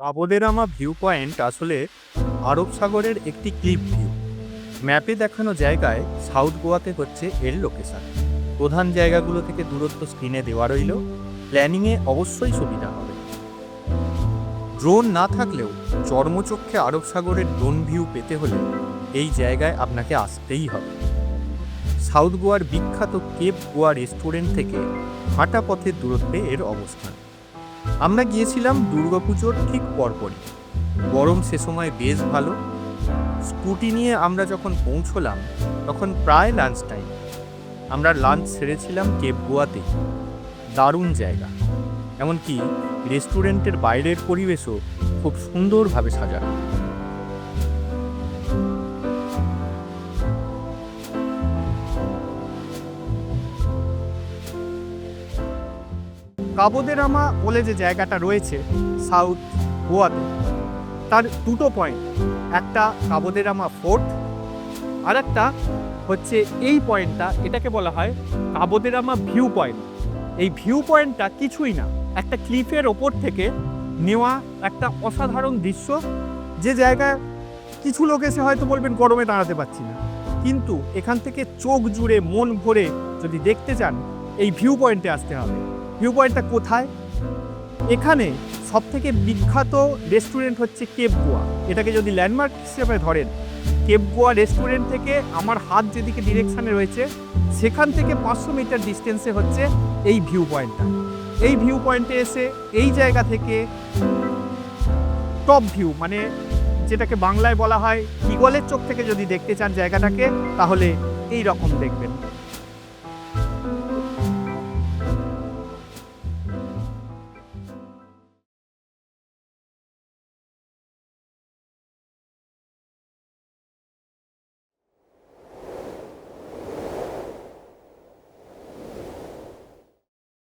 কাবোদেরামা view point আসলে আরব সাগরের একটি ক্লিপ ভিউ ম্যাপে দেখানো জায়গায় সাউথ গোয়াতে হচ্ছে এর লোকেশন প্রধান জায়গাগুলো থেকে দূরত্ব স্ক্রিনে দেওয়া রইল। প্ল্যানিংয়ে অবশ্যই সুবিধা। ড্রোন না থাকলেও চর্মচক্ষে আরব সাগরের ড্রোন ভিউ পেতে হলে এই জায়গায় আপনাকে আসতেই হবে। সাউথ গোয়ার বিখ্যাত কেপ গোয়া রেস্টুরেন্ট থেকে হাঁটা পথের দূরত্বে এর অবস্থান। আমরা গিয়েছিলাম দুর্গাপুজোর ঠিক পরপরই। গরম সে সময় বেশ ভালো। স্কুটি নিয়ে আমরা যখন পৌঁছলাম, তখন প্রায় লাঞ্চ টাইম আমরা লাঞ্চ সেরেছিলাম কেপ গোয়াতে। দারুণ জায়গা। এমনকি রেস্টুরেন্টের বাইরের পরিবেশও খুব সুন্দরভাবে সাজানো। কাবোদেরামা বলে যে জায়গাটা রয়েছে, সাউথ গোয়াতে, তার দুটো পয়েন্ট একটা কাবোদেরামা ফোর্ট আর একটা হচ্ছে এই পয়েন্টটা এটাকে বলা হয় কাবোদেরামা ভিউ পয়েন্ট এই ভিউ পয়েন্টটা কিছুই না। একটা ক্লিফের ওপর থেকে নেওয়া একটা অসাধারণ দৃশ্য। যে জায়গায় কিছু লোক এসে হয়তো বলবেন, গরমে দাঁড়াতে পারছি না। কিন্তু এখান থেকে চোখ জুড়ে, মন ভরে যদি দেখতে চান, এই ভিউ পয়েন্টে আসতে হবে। ভিউ পয়েন্টটা কোথায়? এখানে সব থেকে বিখ্যাত রেস্টুরেন্ট হচ্ছে কেপ গোয়া এটাকে যদি ল্যান্ডমার্ক হিসেবে ধরেন কেপ গোয়া রেস্টুরেন্ট থেকে আমার হাত যেদিকে ডিরেকশানে রয়েছে, সেখান থেকে পাঁচশো মিটার ডিস্টেন্সে হচ্ছে এই ভিউ পয়েন্টটা এই ভিউ পয়েন্টে এসে এই জায়গা থেকে টপ ভিউ মানে যেটাকে বাংলায় বলা হয় ইগলের চোখ থেকে যদি দেখতে চান জায়গাটাকে, তাহলে এই রকম দেখবেন।